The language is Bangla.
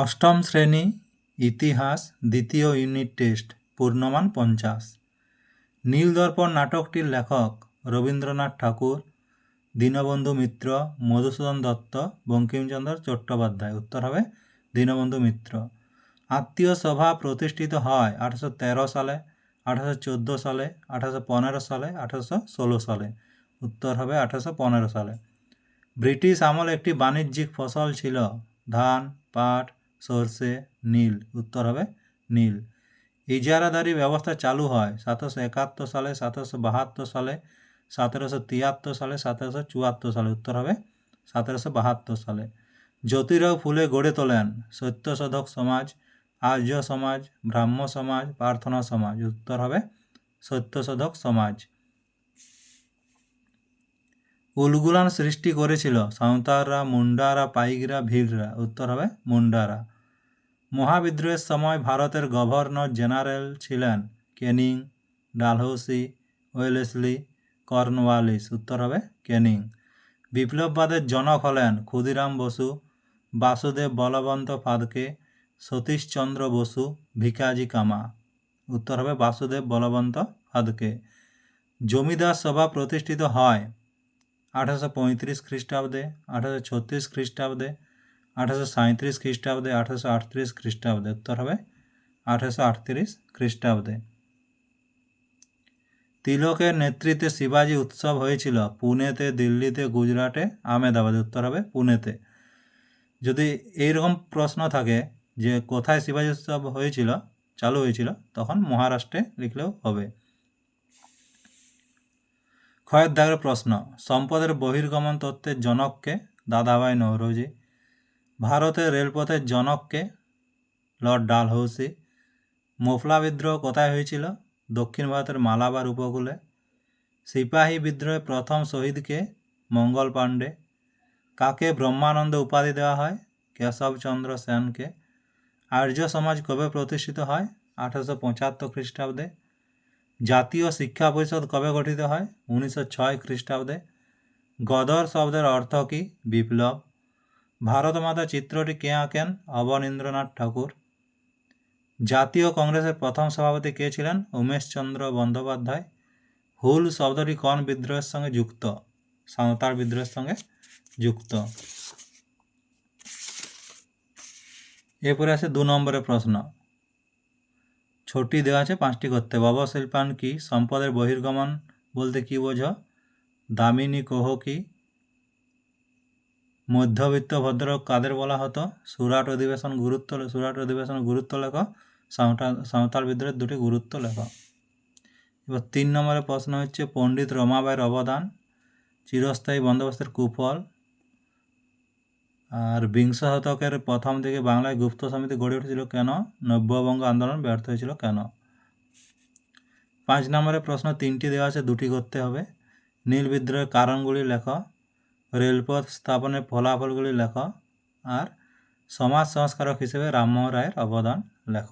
অষ্টম শ্রেণি, ইতিহাস, দ্বিতীয় ইউনিট টেস্ট, পূর্ণমান পঞ্চাশ। নীলদর্পণ নাটকটির লেখক রবীন্দ্রনাথ ঠাকুর, দীনবন্ধু মিত্র, মধুসূদন দত্ত, বঙ্কিমচন্দ্র চট্টোপাধ্যায়। উত্তর হবে দীনবন্ধু মিত্র। আত্মীয় সভা প্রতিষ্ঠিত হয় আঠারোশো তেরো সালে, আঠারোশো চোদ্দ সালে, আঠারোশো পনেরো সালে, আঠারোশো ষোলো সালে। উত্তর হবে আঠারোশো পনেরো সালে। ব্রিটিশ আমল একটি বাণিজ্যিক ফসল ছিল ধান, পাট সর্ষে, নীল, উত্তর হবে নীল। ইজারাদারি ব্যবস্থা চালু হয় সতেরোশো একাত্তর সালে সতেরোশো বাহাত্তর সালে, সতেরোশো তিয়াত্তর সালে, সতেরোশো চুয়াত্তর সালে, উত্তর হবে সতেরোশো বাহাত্তর সালে। জ্যোতিরাও ফুলে গড়ে তোলেন সত্যশোধক সমাজ, আর্য সমাজ, ব্রাহ্ম সমাজ, প্রার্থনা সমাজ, উত্তর হবে সত্যশোধক সমাজ। উলগুলান সৃষ্টি করেছিল। সাঁওতালরা, মুন্ডারা পাইকরা ভিলরা উত্তর হবে মুন্ডারা। মহাবিদ্রোহের সময় ভারতের গভর্নর জেনারেল ছিলেন কেনিং, ডালহৌসি, ওয়েলেসলি, কর্নওয়ালিস। উত্তর হবে কেনিং। বিপ্লববাদের জনক হলেন ক্ষুদিরাম বসু, বাসুদেব বলবন্ত ফাদকে সতীশচন্দ্র বসু ভিকাজি কামা। উত্তর হবে বাসুদেব বলবন্ত ফাদকে। জমিদার সভা প্রতিষ্ঠিত হয় আঠারোশো পঁয়ত্রিশ খ্রিস্টাব্দে, আঠারোশো ছত্রিশ খ্রিস্টাব্দে, আঠারোশো সাঁত্রিশ খ্রিস্টাব্দে, আঠারোশো আটত্রিশ খ্রিস্টাব্দে। উত্তর হবে আঠারোশো আটত্রিশ খ্রিস্টাব্দে। তিলকের নেতৃত্বে শিবাজি উৎসব হয়েছিল পুনেতে, দিল্লিতে, গুজরাটে, আহমেদাবাদে। উত্তর হবে পুনেতে। যদি এইরকম প্রশ্ন থাকে যে কোথায় শিবাজি উৎসব হয়েছিল, চালু হয়েছিল, তখন মহারাষ্ট্রে লিখলেও হবে। ক্ষয়ের দাগের প্রশ্ন, সম্পদের বহির্গমন তত্ত্বের জনককে, দাদাভাই নৌরোজি ভারতের রেলপথের জনককে, লর্ড ডালহৌসি, মোফলা বিদ্রোহ কোথায় হয়েছিল? দক্ষিণ ভারতের মালাবার উপকূলে। সিপাহী বিদ্রোহে প্রথম শহীদকে মঙ্গল পাণ্ডে। কাকে ব্রহ্মানন্দ উপাধি দেওয়া হয়? কেশবচন্দ্র সেনকে। আর্য সমাজ কবে প্রতিষ্ঠিত হয়? আঠারোশো পঁচাত্তর খ্রিস্টাব্দে। জাতীয় শিক্ষা পরিষদ কবে গঠিত হয়? উনিশশো ছয় খ্রিস্টাব্দে। গদর শব্দের অর্থ কী? বিপ্লব। ভারত মাতা চিত্রটি কে আঁকেন? অবনীন্দ্রনাথ ঠাকুর। জাতীয় কংগ্রেসের প্রথম সভাপতি কে ছিলেন? উমেশচন্দ্র বন্দ্যোপাধ্যায়। হুল শব্দটি কোন বিদ্রোহের সঙ্গে যুক্ত? সাঁওতাল বিদ্রোহের সঙ্গে যুক্ত। এরপরে আছে দু নম্বরের প্রশ্ন। ছোটি দেওয়া আছে, পাঁচটি করতে। বাবা শিল্পান কি? সম্পদের বহির্গমন বলতে কি বোঝো? দামিনী কোহ কি? মধ্যবিত্ত ভদ্রলোক কাদের বলা হতো? সুরাট অধিবেশন গুরুত্ব, সুরাট অধিবেশন গুরুত্ব লেখ। সাঁওতাল সাঁওতাল বিদ্রোহের দুটি গুরুত্ব লেখ। এবার তিন নম্বরের প্রশ্ন হচ্ছে, পণ্ডিত রমাবাইয়ের অবদান, চিরস্থায়ী বন্দোবস্তের কুফল আর বিংশ শতকের প্রথম দিকে বাংলায় গুপ্ত সমিতি গড়ে উঠেছিল কেন? নব্যবঙ্গ আন্দোলন ব্যর্থ হয়েছিল কেন? পাঁচ নম্বরের প্রশ্ন তিনটি দেওয়া আছে, দুটি করতে হবে। নীল বিদ্রোহের কারণগুলি লেখ, রেলপথ স্থাপনের ফলাফলগুলি লেখ, আর সমাজ সংস্কারক হিসেবে রামমোহন রায়ের অবদান লেখ।